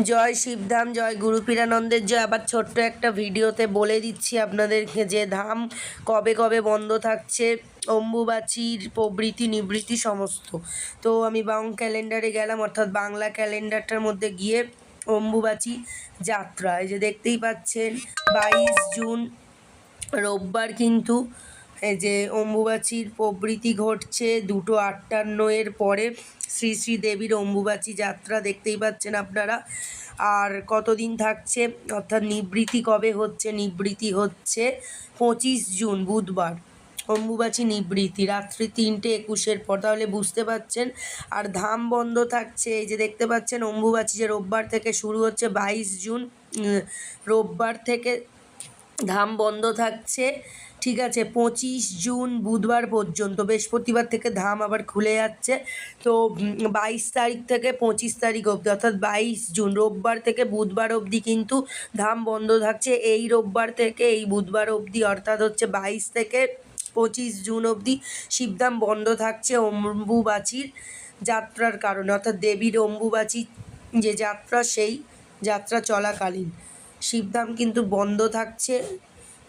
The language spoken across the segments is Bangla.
জয় শিবধাম, জয় গুরু পীরানন্দের জয়। আবার ছোট্ট একটা ভিডিওতে বলে দিচ্ছি আপনাদেরকে যে ধাম কবে কবে বন্ধ থাকছে। অম্বুবাচীর প্রবৃতি নিবৃত্তি সমস্ত। তো আমি বাং ক্যালেন্ডারে গেলাম, অর্থাৎ বাংলা ক্যালেন্ডারটার মধ্যে গিয়ে অম্বুবাচী যাত্রা। এই যে দেখতেই পাচ্ছেন, বাইশ জুন, রোববার কিন্তু যে অম্বুবাচীর প্রবৃতি ঘটছে দুটো আটান্ন এর পরে শ্রী শ্রী দেবীর অম্বুবাচী যাত্রা দেখতেই পাচ্ছেন আপনারা। আর কতদিন থাকছে? অর্থাৎ নিবৃত্তি কবে হচ্ছে? নিবৃত্তি হচ্ছে পঁচিশ জুন, বুধবার। অম্বুবাচী নিবৃত্তি রাত্রি তিনটে একুশের পর। তাহলে বুঝতে পাচ্ছেন, আর ধাম বন্ধ থাকছে। এই যে দেখতে পাচ্ছেন, অম্বুবাচী যে রোববার থেকে শুরু হচ্ছে বাইশ জুন রোববার থেকে ধাম বন্ধ থাকছে। ঠিক আছে, পঁচিশ জুন বুধবার পর্যন্ত। বৃহস্পতিবার থেকে ধাম আবার খুলে যাচ্ছে। তো বাইশ তারিখ থেকে পঁচিশ তারিখ অবধি, অর্থাৎ বাইশ জুন, রোববার থেকে বুধবার অবধি কিন্তু ধাম বন্ধ থাকছে। এই রোববার থেকে এই বুধবার অবধি, অর্থাৎ হচ্ছে বাইশ থেকে পঁচিশ জুন অবধি শিবধাম বন্ধ থাকছে অম্বুবাচীর যাত্রার কারণে। অর্থাৎ দেবীর অম্বুবাচী যে যাত্রা, সেই যাত্রা চলাকালীন শিবধাম কিন্তু বন্ধ থাকছে।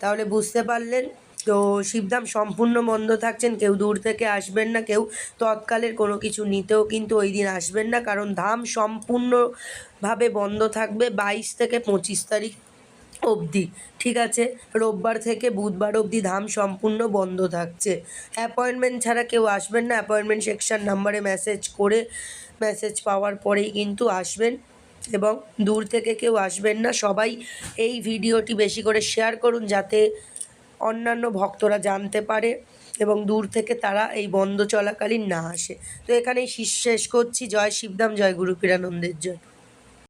তাহলে বুঝতে পারলেন তো শিবধাম সম্পূর্ণ বন্ধ থাকছেন, কেউ দূর থেকে আসবেন না, কেউ তৎকালের কোনো কিছু নিতেও কিন্তু ওই দিন আসবেন না, কারণ ধাম সম্পূর্ণভাবে বন্ধ থাকবে বাইশ থেকে পঁচিশ তারিখ অবধি, ঠিক আছে? রোববার থেকে বুধবার অবধি ধাম সম্পূর্ণ বন্ধ থাকছে। অ্যাপয়েন্টমেন্ট ছাড়া কেউ আসবেন না, অ্যাপয়েন্টমেন্ট সেকশন নাম্বারে মেসেজ করে মেসেজ পাওয়ার পরেই কিন্তু আসবেন এবং দূর থেকে কেউ আসবেন না। সবাই এই ভিডিওটি বেশি করে শেয়ার করুন যাতে অন্যান্য ভক্তরা জানতে পারে এবং দূর থেকে তারা এই বন্ধ চলাকালীন না আসে। তো এখানেই শীষ করছি। জয় শিবধাম, জয় গুরু পীরানন্দের জয়।